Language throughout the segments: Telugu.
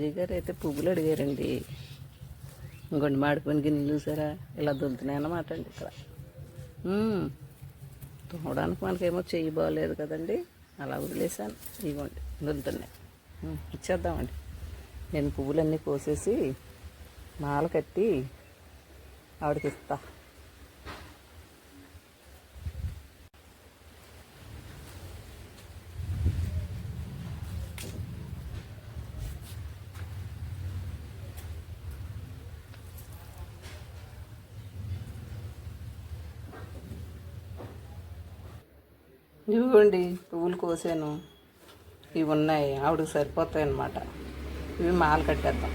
రాజీ గారు అయితే పువ్వులు అడిగారండి. ఇంకొండి మాడిపోయిన గిన్నెలు చూసారా? ఇలా దొలుతున్నాయన్నమాట అండి ఇక్కడ. మ్మ్. తోమడానికి మనకేమో చెయ్యి బాగలేదు కదండి. అలా వదిలేసాను ఇవ్వండి దొలుతున్నాయి. ఇచ్చేద్దామండి. నేను పువ్వులన్నీ కోసేసి మాల కట్టి ఆవిడకి ఇస్తాను ఇవ్వండి పువ్వులు కోసాను. ఇవి ఉన్నాయి ఆవిడకి సరిపోతాయి అన్నమాట ఇవి మాల కట్టేద్దాం.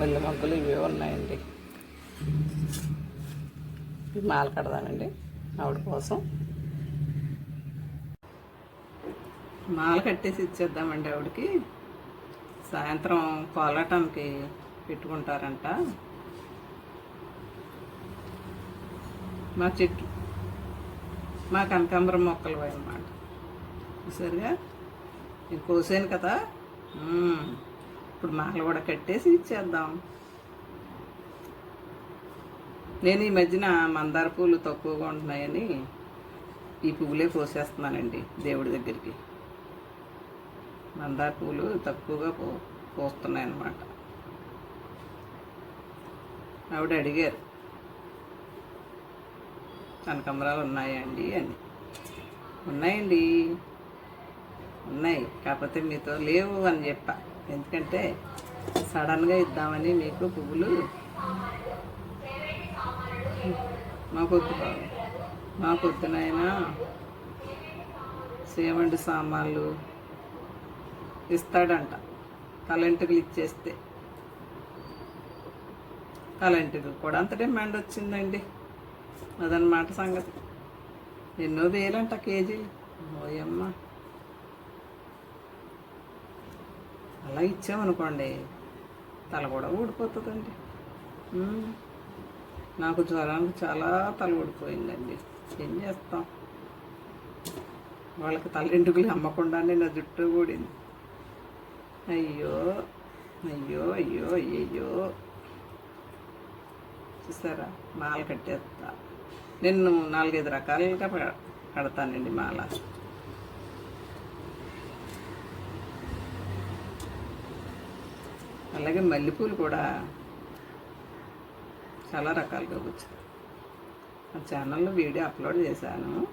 మల్లె మొక్కలు ఇవే ఉన్నాయండి. ఇవి మాల కడదామండి ఆవిడ కోసం. మాల కట్టేసి ఇచ్చేద్దామండి ఆవిడకి. సాయంత్రం కోలాటానికి పెట్టుకుంటారంట. మా చెట్టు మా కనకాంబరం మొక్కలు అన్నమాట. చూసారుగా? నేను కోసాను కదా? ఇప్పుడు మాల కూడా కట్టేసి ఇచ్చేద్దాం. నేను ఈ మధ్యన మందార పూలు తక్కువగా ఉంటున్నాయని ఈ పువ్వులే కోసేస్తున్నానండి దేవుడి దగ్గరికి. మందార పూలు తక్కువగా పో పోస్తున్నాయన్నమాట. ఆవిడ అడిగారు కనకాంబరాలు ఉన్నాయండి అని. ఉన్నాయండి. ఉన్నాయి. కాకపోతే మీతో లేవు అని చెప్పా. ఎందుకంటే సడన్గా ఇద్దామని మీకు పువ్వులు మాకొద్దు బాబు. మాకొద్దునైనా సేవండి సామాన్లు ఇస్తాడంట. తలంటుకులు ఇచ్చేస్తే. తలంటుకులు కూడా అంత డిమాండ్ వచ్చిందండి. అదనమాట సంగతి. ఎన్నో వేలంట కేజీలు ఓయమ్మ అలా ఇచ్చామనుకోండి తల కూడా ఊడిపోతుందండి. నాకు జ్వరానికి చాలా తల ఊడిపోయిందండి. ఏం చేస్తాం? వాళ్ళకి తలెండుకులు అమ్మకుండానే నా జుట్టు ఊడింది. అయ్యో అయ్యో అయ్యో అయ్యయ్యో. చూసారా? మాల కట్టేస్తా. నేను నాలుగైదు రకాలుగా కడతానండి మాల. అలాగే మల్లెపూలు కూడా చాలా రకాలుగా వచ్చాయి. ఆ ఛానల్లో వీడియో అప్లోడ్ చేశాను.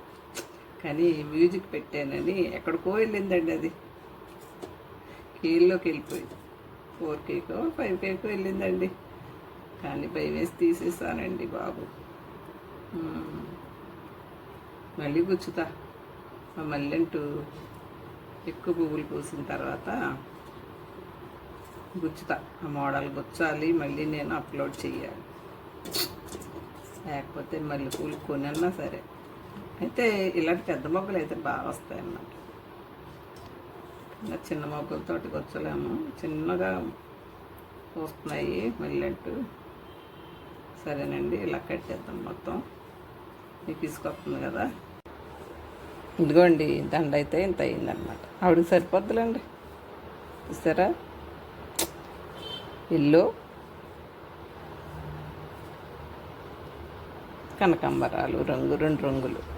కానీ మ్యూజిక్ పెట్టానని ఎక్కడికో వెళ్ళిందండి అది. కీల్లోకి వెళ్ళిపోయింది. ఫోర్ కేకో ఫైవ్ కేకో వెళ్ళిందండి. దాన్ని భయం వేసి తీసేసానండి బాబు. మళ్ళీ గుచ్చుతా. ఆ మల్లెంటూ ఎక్కువ పువ్వులు పూసిన తర్వాత గుచ్చుతా. ఆ మోడల్ గుచ్చాలి మళ్ళీ నేను అప్లోడ్ చేయాలి లేకపోతే మళ్ళీ పూలు కొనన్నా సరే. అయితే ఇలాంటి పెద్ద మొక్కలు అయితే బాగా వస్తాయి అన్నమాట. ఇంకా చిన్న మొక్కలతోటి వచ్చలేము చిన్నగా వస్తున్నాయి అంటూ సరేనండి ఇలా కట్టేద్దాం మొత్తం. మీకు తీసుకొస్తుంది కదా. ఇదిగోండి దండ అయితే ఇంత అయిందనమాట ఆవిడకి సరిపోద్దులేండి. చూసారా? ఇల్లు. కనకాంబరాలు రంగు రెండు రంగులు.